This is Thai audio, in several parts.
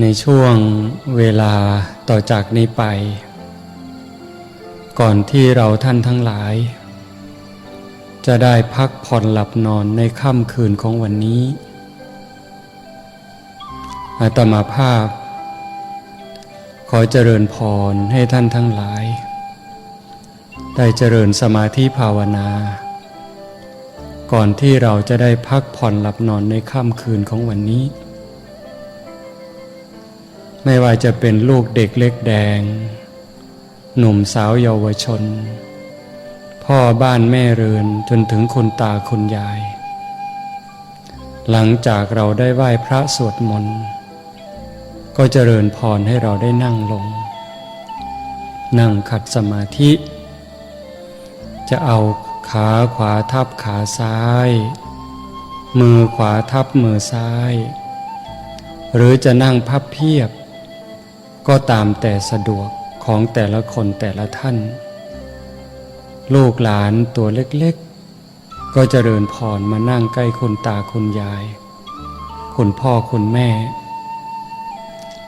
ในช่วงเวลาต่อจากนี้ไป ก่อนที่เราท่านทั้งหลาย จะได้พักผ่อนหลับนอนในค่ำคืนของวันนี้อาตมาภาพ ขอเจริญพรให้ท่านทั้งหลาย ได้เจริญสมาธิภาวนา ก่อนที่เราจะได้พักผ่อนหลับนอนในค่ำคืนของวันนี้ ไม่ว่าจะเป็นลูกเด็กเล็กแดง หนุ่มสาวเยาวชน พ่อบ้านแม่เรือนจนถึงคุณตาคุณยาย หลังจากเราได้ไหว้พระสวดมนต์ก็เจริญพรให้เราได้นั่งลง นั่งขัดสมาธิ จะเอาขาขวาทับขาซ้าย มือขวาทับมือซ้าย หรือจะนั่งพับเพียบ ก็ตามแต่สะดวกของแต่ละคนแต่ละท่าน ลูกหลานตัวเล็กๆ ก็จเจริญพรมานั่งใกล้คุณตาคุณยาย คุณพ่อคุณแม่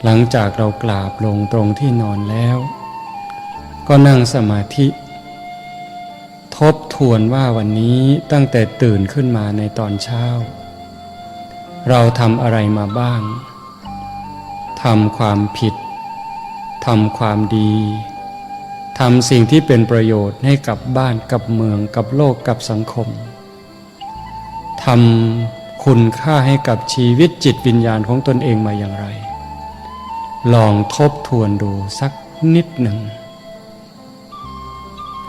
หลังจากเรากราบลงตรงที่นอนแล้ว ก็นั่งสมาธิ ทบทวนว่าวันนี้ตั้งแต่ตื่นขึ้นมาในตอนเช้า เราทำอะไรมาบ้างทำความผิด ทำความดีทำสิ่งที่เป็นประโยชน์ให้กับบ้านกับเมืองกับโลกกับสังคมทำคุณค่าให้กับชีวิตจิตวิญญาณของตนเองมาอย่างไร ลองทบทวนดูสักนิดหนึ่ง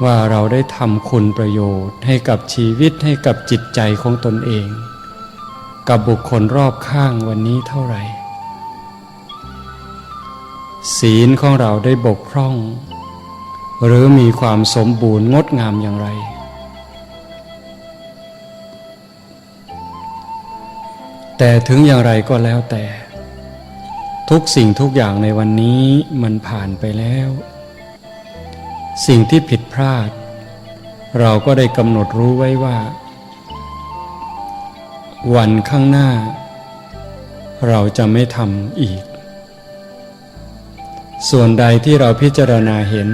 ว่าเราได้ทำคุณประโยชน์ให้กับชีวิตให้กับจิตใจของตนเอง กับบุคคลรอบข้างวันนี้เท่าไหร่ ศีลของเราได้บกพร่อง หรือมีความสมบูรณ์งดงามอย่างไร แต่ถึงอย่างไรก็แล้วแต่ ทุกสิ่งทุกอย่างในวันนี้มันผ่านไปแล้ว สิ่งที่ผิดพลาด เราก็ได้กำหนดรู้ไว้ว่า วันข้างหน้า เราจะไม่ทำอีก ส่วนใดที่เราพิจารณาเห็น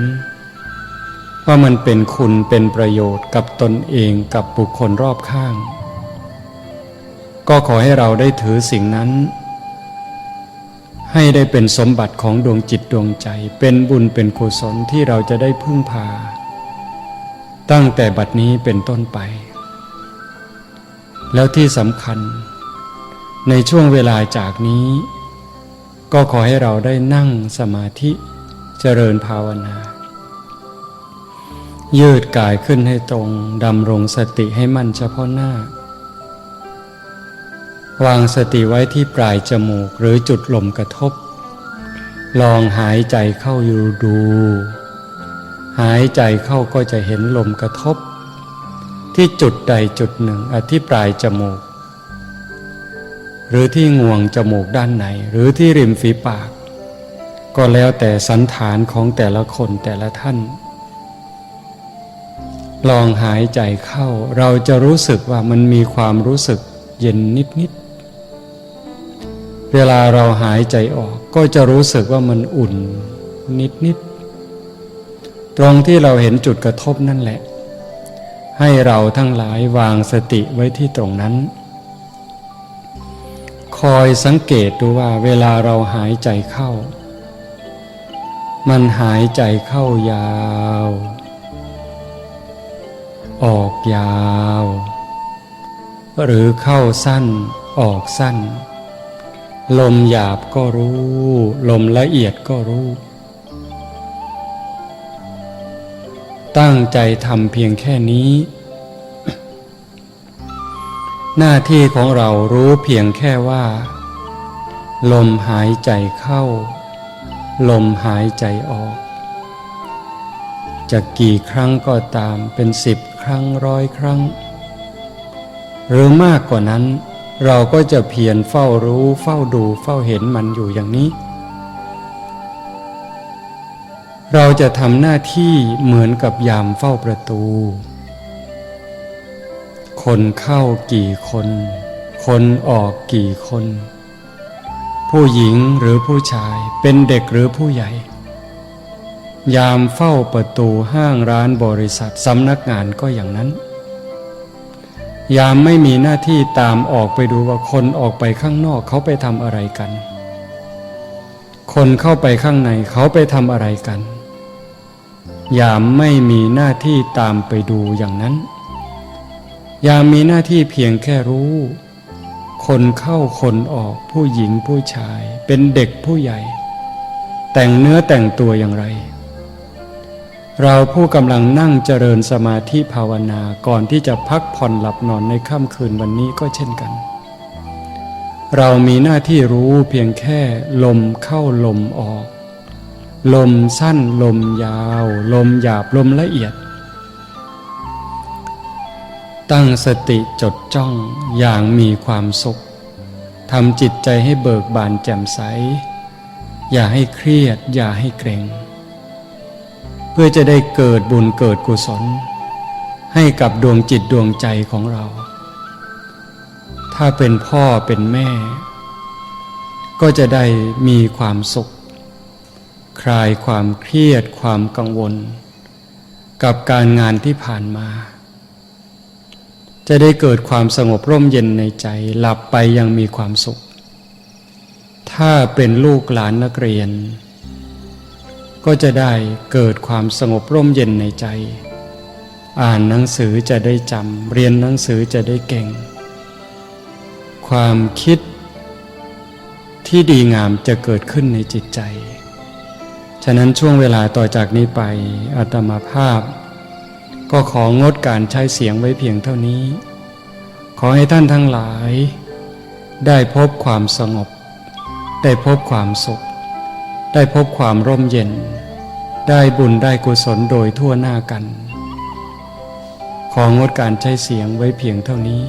ว่ามันเป็นคุณเป็นประโยชน์กับตนเองกับบุคคลรอบข้าง ก็ขอให้เราได้ถือสิ่งนั้น ให้ได้เป็นสมบัติของดวงจิตดวงใจ เป็นบุญเป็นกุศลที่เราจะได้พึ่งพา ตั้งแต่บัดนี้เป็นต้นไป แล้วที่สำคัญ ในช่วงเวลาจากนี้ ก็ขอให้เราได้นั่งสมาธิเจริญภาวนา ยืดกายขึ้นให้ตรงดำรงสติให้มั่นเฉพาะหน้า วางสติไว้ที่ปลายจมูกหรือจุดลมกระทบ ลองหายใจเข้าอยู่ดู หายใจเข้าก็จะเห็นลมกระทบ ที่จุดใดจุดหนึ่งอที่ปลายจมูก หรือที่งวงจมูกด้านในหรือที่ริมฝีปาก ก็แล้วแต่สันฐานของแต่ละคนแต่ละท่าน ลองหายใจเข้าเราจะรู้สึกว่ามันมีความรู้สึกเย็นนิดๆ เวลาเราหายใจออกก็จะรู้สึกว่ามันอุ่นนิดๆ ตรงที่เราเห็นจุดกระทบนั่นแหละ ให้เราทั้งหลายวางสติไว้ที่ตรงนั้น คอยสังเกตดูว่าเวลาเราหายใจเข้า มันหายใจเข้ายาว ออกยาว หรือเข้าสั้นออกสั้น ลมหยาบก็รู้ ลมละเอียดก็รู้ ตั้งใจทำเพียงแค่นี้ หน้าที่ของเรารู้เพียงแค่ว่า ลมหายใจเข้า ลมหายใจออกจะกี่ครั้งก็ตามเป็นสิบครั้งร้อยครั้ง หรือมากกว่านั้น เราก็จะเพียรเฝ้ารู้เฝ้าดูเฝ้าเห็นมันอยู่อย่างนี้ เราจะทำหน้าที่เหมือนกับยามเฝ้าประตู คนเข้ากี่คน คนออกกี่คน ผู้หญิงหรือผู้ชายเป็นเด็กหรือผู้ใหญ่ ยามเฝ้าประตูห้างร้านบริษัทสำนักงานก็อย่างนั้น ยามไม่มีหน้าที่ตามออกไปดูว่าคนออกไปข้างนอกเขาไปทำอะไรกัน คนเข้าไปข้างในเขาไปทำอะไรกัน ยามไม่มีหน้าที่ตามไปดูอย่างนั้น ยามมีหน้าที่เพียงแค่รู้ คนเข้าคนออกผู้หญิงผู้ชาย เป็นเด็กผู้ใหญ่ แต่งเนื้อแต่งตัวอย่างไร เราผู้กำลังนั่งเจริญสมาธิภาวนาก่อนที่จะพักผ่อนหลับนอนในค่ำคืนวันนี้ก็เช่นกัน เรามีหน้าที่รู้เพียงแค่ลมเข้าลมออก ลมสั้นลมยาว ลมหยาบลมละเอียด ตั้งสติจดจ้องอย่างมีความสุขทำจิตใจให้เบิกบานแจ่มใส อย่าให้เครียดอย่าให้เกรงเพื่อจะได้เกิดบุญเกิดกุศล ให้กับดวงจิตดวงใจของเรา ถ้าเป็นพ่อเป็นแม่ ก็จะได้มีความสุข คลายความเครียดความกังวล กับการงานที่ผ่านมา จะได้เกิดความสงบร่มเย็นในใจ หลับไปยังมีความสุข ถ้าเป็นลูกหลานนักเรียน ก็จะได้เกิดความสงบร่มเย็นในใจ อ่านหนังสือจะได้จำเรียนหนังสือจะได้เก่ง ความคิดที่ดีงามจะเกิดขึ้นในจิตใจ ฉะนั้นช่วงเวลาต่อจากนี้ไปอาตมาภาพ ก็ของดการใช้เสียงไว้เพียงเท่านี้ ขอให้ท่านทั้งหลาย ได้พบความสงบ ได้พบความสุข ได้พบความร่มเย็น ได้บุญได้กุศลโดยทั่วหน้ากัน ของดการใช้เสียงไว้เพียงเท่านี้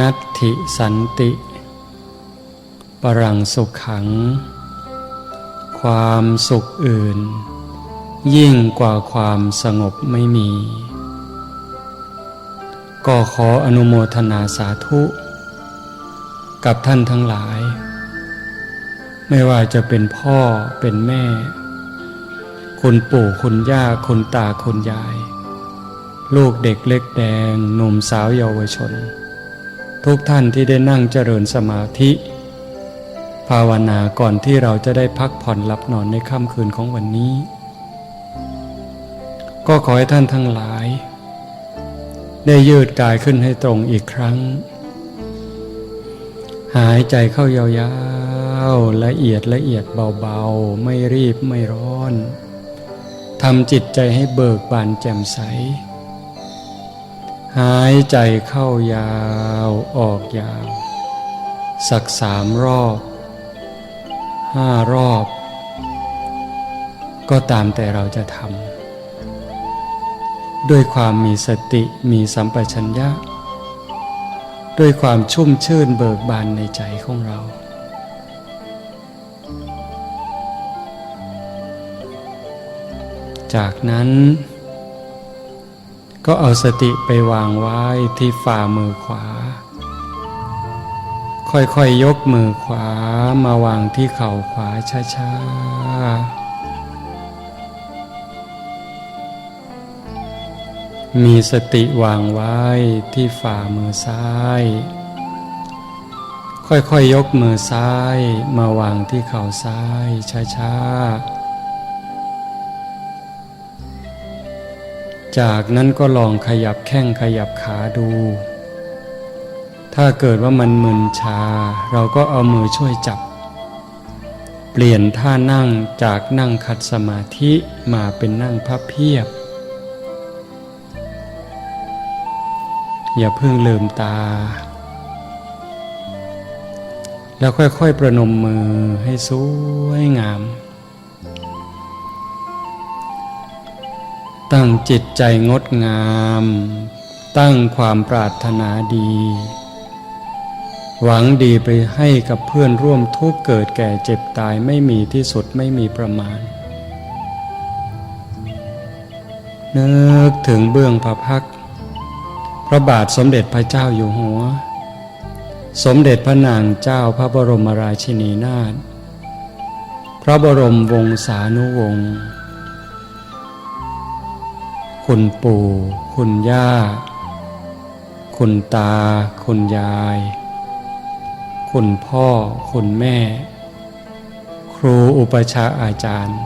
นัตถิสันติ ปรังสุขขัง ความสุขอื่น ยิ่งกว่าความสงบไม่มี ก็ขออนุโมทนาสาธุ กับท่านทั้งหลาย ไม่ว่าจะเป็นพ่อเป็นแม่ คุณปู่คุณย่าคุณตาคุณยาย ลูกเด็กเล็กแดงหนุ่มสาวเยาวชน ทุกท่านที่ได้นั่งเจริญสมาธิ ภาวนาก่อนที่เราจะได้พักผ่อนหลับนอนในค่ำคืนของวันนี้ ก็ขอให้ท่านทั้งหลาย ได้ยืดกายขึ้นให้ตรงอีกครั้ง หายใจเข้ายาวๆละเอียดละเอียดเบาๆ ไม่รีบไม่ร้อนทำจิตใจให้เบิกบานแจ่มใส หายใจเข้ายาวออกยาว สักสามรอบห้ารอบ ก็ตามแต่เราจะทำด้วยความมีสติมีสัมปชัญญะ ด้วยความชุ่มชื่นเบิกบานในใจของเราจากนั้น ก็เอาสติไปวางไว้ที่ฝ่ามือขวา ค่อยๆยยกมือขวามาวางที่เข่าขวาช้าๆ มีสติวางไว้ที่ฝ่ามือซ้าย ค่อยๆยยกมือซ้ายมาวางที่เข่าซ้ายช้าๆ จากนั้นก็ลองขยับแข้งขยับขาดู ถ้าเกิดว่ามันมึนชา เราก็เอามือช่วยจับ เปลี่ยนท่านั่งจากนั่งขัดสมาธิมาเป็นนั่งพับเพียบ อย่าเพิ่งลืมตา แล้วค่อยๆประนมมือให้สวยงาม ตั้งจิตใจงดงาม ตั้งความปรารถนาดี หวังดีไปให้กับเพื่อนร่วมทุกเกิดแก่เจ็บตายไม่มีที่สุดไม่มีประมาณ นึกถึงเบื้องพระพัก พระบาทสมเด็จพระเจ้าอยู่หัว สมเด็จพระนางเจ้าพระบรมราชินีนาถพระบรมวงศานุวงศ์ คุณปู่ คุณย่า คุณตา คุณยาย คุณพ่อ คุณแม่ ครูอุปชาอาจารย์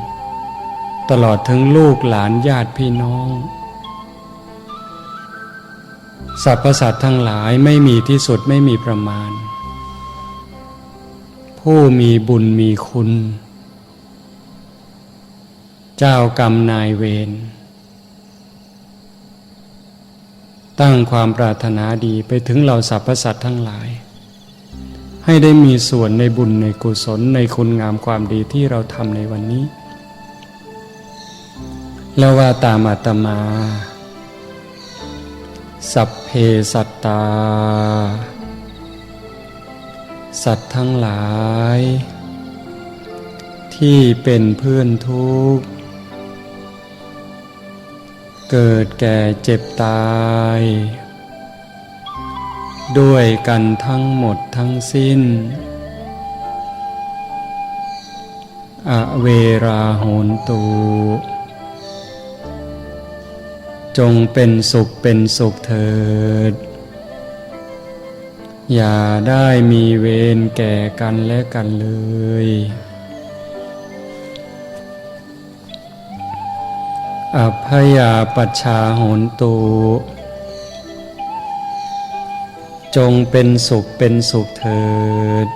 ตลอดถึงลูกหลานญาติพี่น้อง สรรพสัตว์ทั้งหลายไม่มีที่สุดไม่มีประมาณ ผู้มีบุญมีคุณ เจ้ากรรมนายเวร ตั้งความปรารถนาดีไปถึงเราสรรพสัตว์ทั้งหลาย ให้ได้มีส่วนในบุญในกุศลในคุณงามความดีที่เราทำในวันนี้ แล้วว่าตามอาตมา สัพเพสัตตา สัตว์ทั้งหลาย ที่เป็นเพื่อนทุกข์ เกิดแก่เจ็บตาย ด้วยกันทั้งหมดทั้งสิ้น อเวราโหนตู จงเป็นสุขเป็นสุขเถิด อย่าได้มีเวรแก่กันและกันเลย อภยาปัชชาโหนตู จงเป็นสุขเป็นสุขเถิด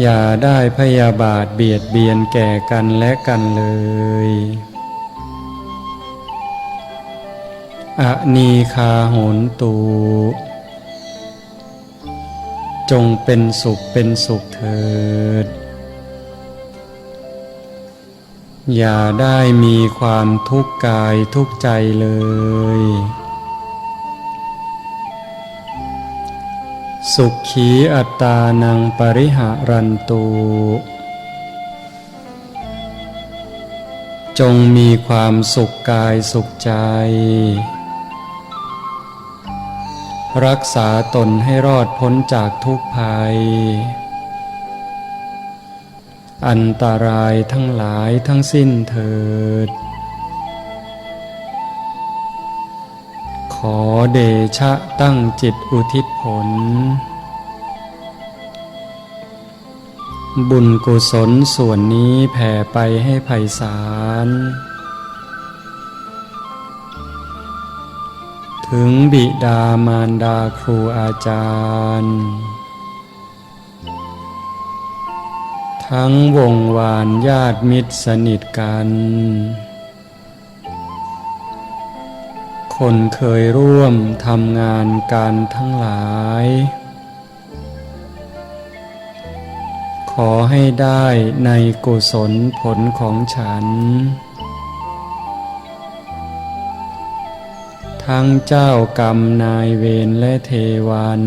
อย่าได้พยาบาทเบียดเบียนแก่กันและกันเลย อนีคาโหนตู จงเป็นสุขเป็นสุขเถิด อย่าได้มีความทุกข์กายทุกใจเลย สุขขีอัตตานังปริหารันตูจงมีความสุขกายสุขใจ รักษาตนให้รอดพ้นจากทุกภัย อันตรายทั้งหลายทั้งสิ้นเถิด ขอเดชะตั้งจิตอุทิศผล บุญกุศลส่วนนี้แผ่ไปให้ไพศาลถึงบิดามารดาครูอาจารย์ ทั้งวงวานญาติมิตรสนิทกัน คนเคยร่วมทำงานการทั้งหลาย ขอให้ได้ในกุศลผลของฉัน ทั้งเจ้ากรรมนายเวรและเทวัน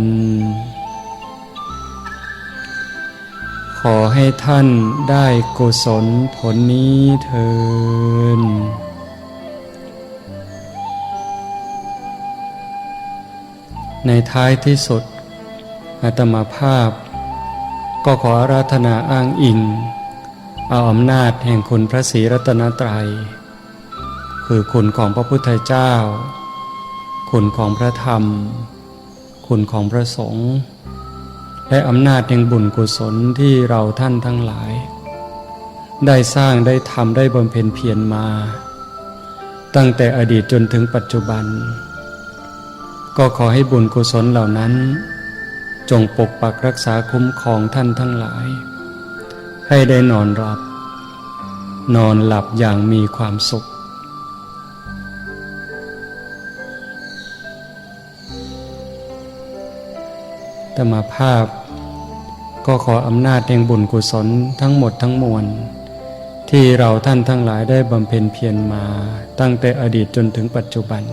ขอให้ท่านได้กุศลผลนี้เทินในท้ายที่สุดอาตมาภาพ ก็ขออาราธนาอ้างอิง เอาอำนาจแห่งคุณพระศรีรัตนตรัย คือคุณของพระพุทธเจ้า คุณของพระธรรม คุณของพระสงฆ์ และอำนาจแห่งบุญกุศลที่เราท่านทั้งหลาย ได้สร้างได้ทำได้บำเพ็ญเพียรมา ตั้งแต่อดีตจนถึงปัจจุบัน ก็ขอให้บุญกุศลเหล่านั้น จงปกปักรักษาคุ้มครองท่านทั้งหลาย ให้ได้นอนหลับ นอนหลับอย่างมีความสุขธรรมภาพ ก็ขออำนาจแห่งบุญกุศลทั้งหมดทั้งมวล ที่เราท่านทั้งหลายได้บำเพ็ญเพียรมา ตั้งแต่อดีตจนถึงปัจจุบัน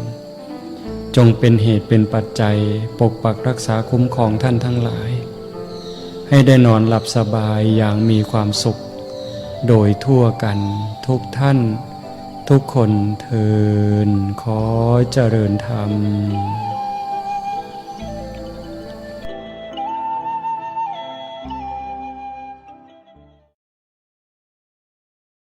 จงเป็นเหตุเป็นปัจจัยปกปักรักษาคุ้มครองท่านทั้งหลาย ให้ได้นอนหลับสบายอย่างมีความสุข โดยทั่วกันทุกท่าน ทุกคนเทินขอเจริญธรรม